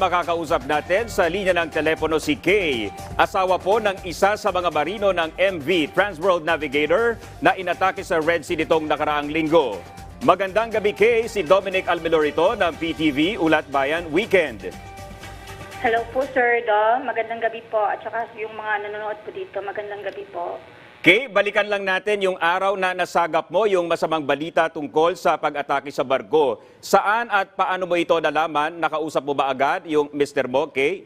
Makakausap natin sa linya ng telepono si Kay, asawa po ng isa sa mga marino ng MV Transworld Navigator na inatake sa Red Sea nitong nakaraang linggo. Magandang gabi Kay, si Dominic Almelorito ng PTV Ulat Bayan Weekend. Hello po, Sir Dom. Magandang gabi po. At saka yung mga nanonood po dito, magandang gabi po. Kay, balikan lang natin yung araw na nasagap mo yung masamang balita tungkol sa pag-atake sa barko. Saan at paano mo ito nalaman? Nakausap mo ba agad yung Mr. mo, Kay?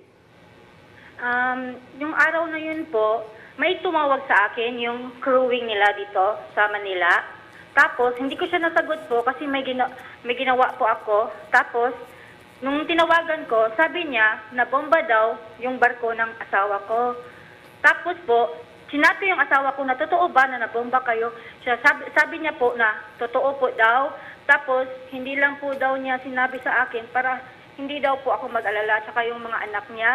Um, yung araw na yun po, may tumawag sa akin yung crewing nila dito sa Manila. Tapos, hindi ko siya nasagot po kasi may, gina- may ginawa po ako. Tapos, nung tinawagan ko, sabi niya na bomba daw yung barko ng asawa ko. Tapos po, sinabi yung asawa ko na totoo ba na nabomba kayo? Siya, sabi, sabi niya po na totoo po daw. Tapos, hindi lang po daw niya sinabi sa akin para hindi daw po ako mag-alala tsaka yung mga anak niya.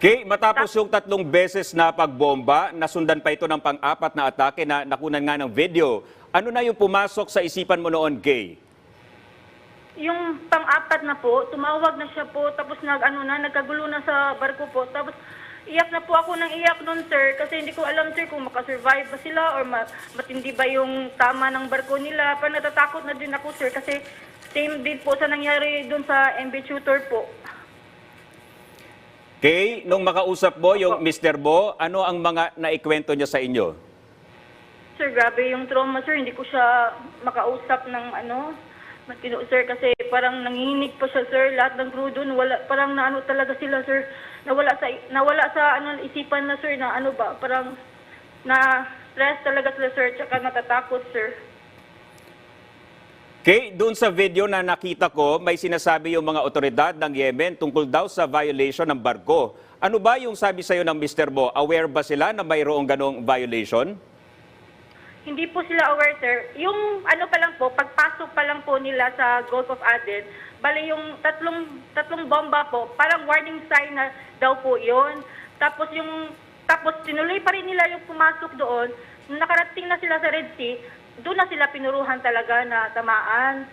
Kay, matapos yung tatlong beses na pagbomba, nasundan pa ito ng pang-apat na atake na nakunan nga ng video. Ano na yung pumasok sa isipan mo noon, Kay? Yung pang-apat na po, tumawag na siya po, tapos nag, ano na, nagkagulo na sa barko po. Tapos iyak na po ako ng iyak nun, sir, kasi hindi ko alam, sir, kung makasurvive ba sila or ma matindi ba yung tama ng barko nila. Parang natatakot na din ako, sir, kasi same din po sa nangyari dun sa MB Tutor po. Kay, nung makausap mo yung Mr. Bo, ano ang mga naikwento niya sa inyo? Sir, grabe yung trauma, sir. Hindi ko siya makausap ng ano, matino, sir, kasi parang nangihinig pa siya, sir. Lahat ng crew doon, wala, parang naano talaga sila, sir. Nawala sa, nawala sa ano, isipan na, sir, na ano ba, parang na stress talaga sila, sir, tsaka natatakot, sir. Kay, doon sa video na nakita ko, may sinasabi yung mga otoridad ng Yemen tungkol daw sa violation ng barko. Ano ba yung sabi sa'yo ng Mr. Bo? Aware ba sila na mayroong ganong violation? Hindi po sila aware, sir. Yung ano pa lang po, pagpasok pa lang po nila sa Gulf of Aden, bali yung tatlong tatlong bomba po, parang warning sign na daw po 'yon. Tapos yung tapos tinuloy pa rin nila yung pumasok doon. Nung nakarating na sila sa Red Sea, doon na sila pinuruhan talaga na tamaan.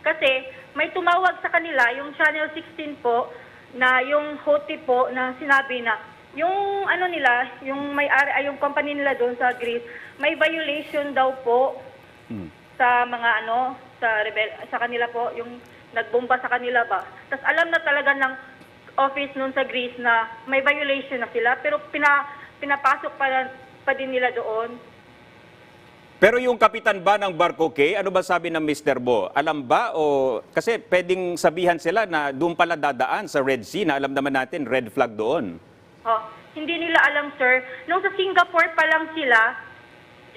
Kasi may tumawag sa kanila, yung Channel 16 po, na yung Houthi po na sinabi na yung ano nila, yung may ari, ay, yung company nila doon sa Greece, may violation daw po Hmm. sa mga ano, sa rebel sa kanila po, yung nagbomba sa kanila ba. Tapos alam na talaga ng office noon sa Greece na may violation na sila, pero pina, pinapasok pa, pa din nila doon. Pero yung kapitan ba ng barko, Kay, ano ba sabi ng Mr. Bo? Alam ba o kasi pwedeng sabihan sila na doon pala dadaan sa Red Sea na alam naman natin red flag doon. Oh, hindi nila alam, sir. Nung sa Singapore pa lang sila,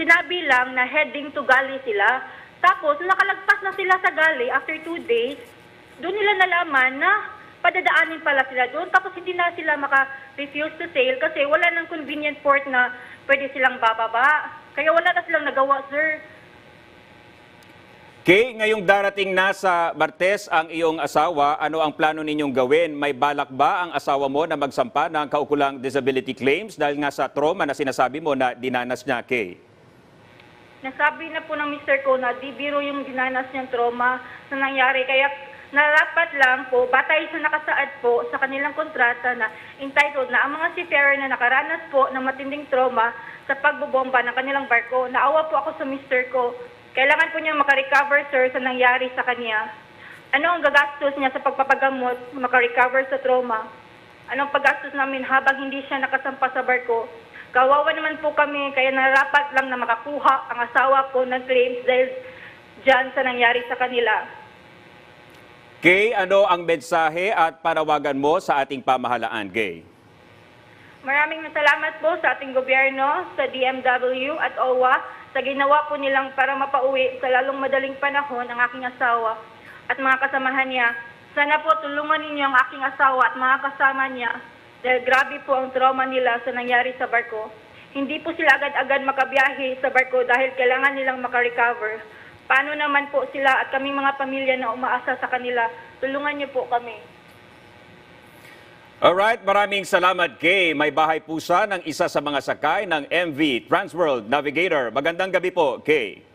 sinabi lang na heading to Gali sila. Tapos, nakalagpas na sila sa Gali after two days, doon nila nalaman na padadaanin pala sila doon. Tapos, hindi na sila maka-refuse to sail kasi wala nang convenient port na pwede silang bababa. Kaya wala na silang nagawa, sir. Kay, ngayong darating na sa Martes ang iyong asawa, ano ang plano ninyong gawin? May balak ba ang asawa mo na magsampa ng kaukulang disability claims dahil nga sa trauma na sinasabi mo na dinanas niya, Kay? Nasabi na po ng Mr. ko na di biro yung dinanas niyang trauma na nangyari. Kaya narapat lang po, batay sa nakasaad po sa kanilang kontrata na entitled na ang mga seafarer na nakaranas po ng matinding trauma sa pagbobomba ng kanilang barko. Naawa po ako sa Mr. ko. Kailangan po niya makarecover, sir, sa nangyari sa kanya. Ano ang gagastos niya sa pagpapagamot, makarecover sa trauma? Anong paggastos namin habang hindi siya nakasampa sa barko? Kawawa naman po kami, kaya narapat lang na makakuha ang asawa ko ng claims dahil dyan sa nangyari sa kanila. Kay, ano ang mensahe at panawagan mo sa ating pamahalaan, Kay? Maraming salamat po sa ating gobyerno, sa DMW at OWA sa ginawa po nilang para mapauwi sa lalong madaling panahon ang aking asawa at mga kasamahan niya. Sana po tulungan ninyo ang aking asawa at mga kasama niya dahil grabe po ang trauma nila sa nangyari sa barko. Hindi po sila agad-agad makabiyahe sa barko dahil kailangan nilang makarecover. Paano naman po sila at kaming mga pamilya na umaasa sa kanila? Tulungan niyo po kami. Alright, maraming salamat kay May bahay pusa ng isa sa mga sakay ng MV Transworld Navigator. Magandang gabi po, Kay.